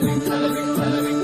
loving, loving, loving.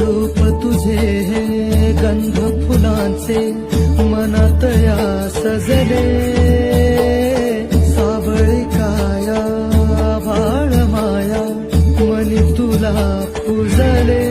रूप तुझे गंध फुलांचे मनतया सजले। साबळी काया बाळ माया मनी तुला पुजले।